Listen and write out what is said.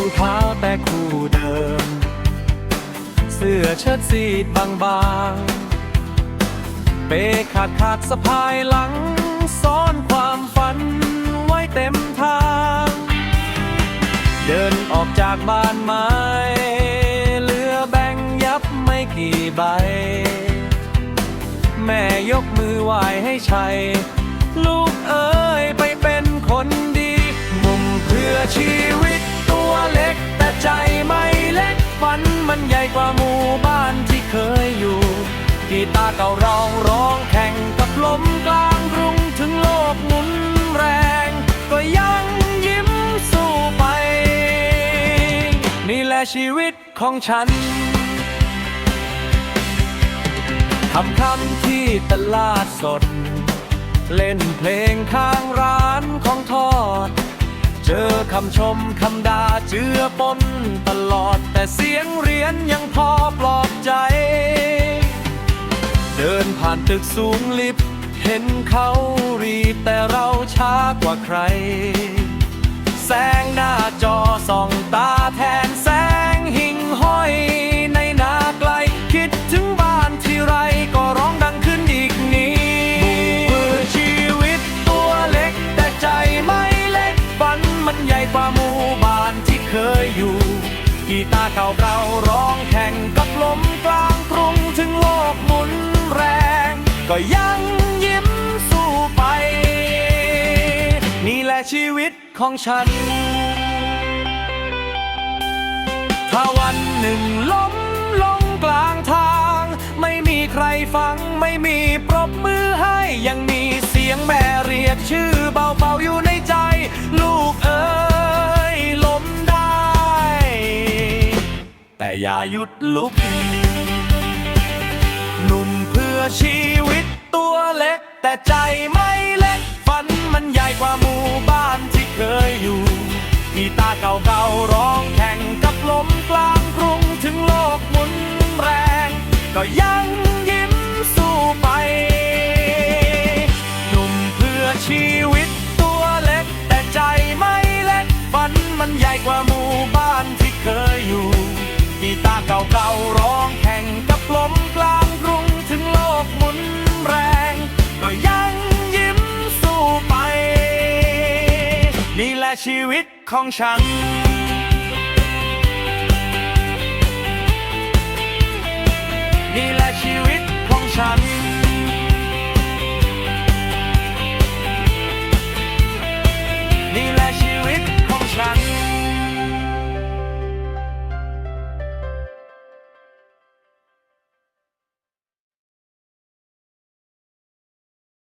รองเท้าแต่คู่เดิม เสื้อเชิ้ตสีดบางๆ เปขาดขาดสะพายหลังซ่อนความฝันไว้เต็มทาง เดินออกจากบ้านไม้ เหลือแบ่งยับไม่กี่ใบ แม่ยกมือไหว้ให้ชัยลูก ฝันมันใหญ่กว่าหมู่บ้านที่เคยอยู่ กีตาร์เก่าร้องร้องแข่งกับลมกลางกรุงถึงโลกหมุนแรง ก็ยังยิ้มสู้ไป นี่แหละชีวิตของฉันคำคำที่ตลาดสด เล่นเพลงข้างร้านของทอด เจอคำชมคำด่าเจือปนตลอด แต่เสียงเรียนยังพอปลอบใจ เดินผ่านตึกสูงลิฟต์เห็นเขารีบแต่เราช้ากว่าใคร ยอยู่ กีตาร์เก่าๆร้องแข่งกับลมกลางกรุงถึงโลกหมุนแรง ก็ยังยิ้มสู้ไป นี่แหละชีวิตของฉัน ถ้าวันหนึ่งล้มลงกลางทาง ไม่มีใครฟังไม่มีปรบมือให้ยัง อย่าหยุดลุก หนุ่มเพื่อชีวิตตัวเล็ก แต่ใจไม่เล็ก ฝันมันใหญ่กว่าหมู่บ้านที่เคยอยู่กีตาเก่าๆร้องแข่งกับลมกลางกรุงถึงโลกหมุนแรง ก็ยังยิ้มสู้ไป หนุ่มเพื่อชีวิตตัวเล็ก แต่ใจไม่เล็ก ฝันมันใหญ่กว่าหมู่บ้านที่เคยอยู่ กีตาร์เก่าๆร้องแข่งกับลมกลางกรุงถึงโลกหมุนแรง ก็ยังยิ้มสู้ไป นี่แหละชีวิตของฉันนี่แหละชีวิตของฉัน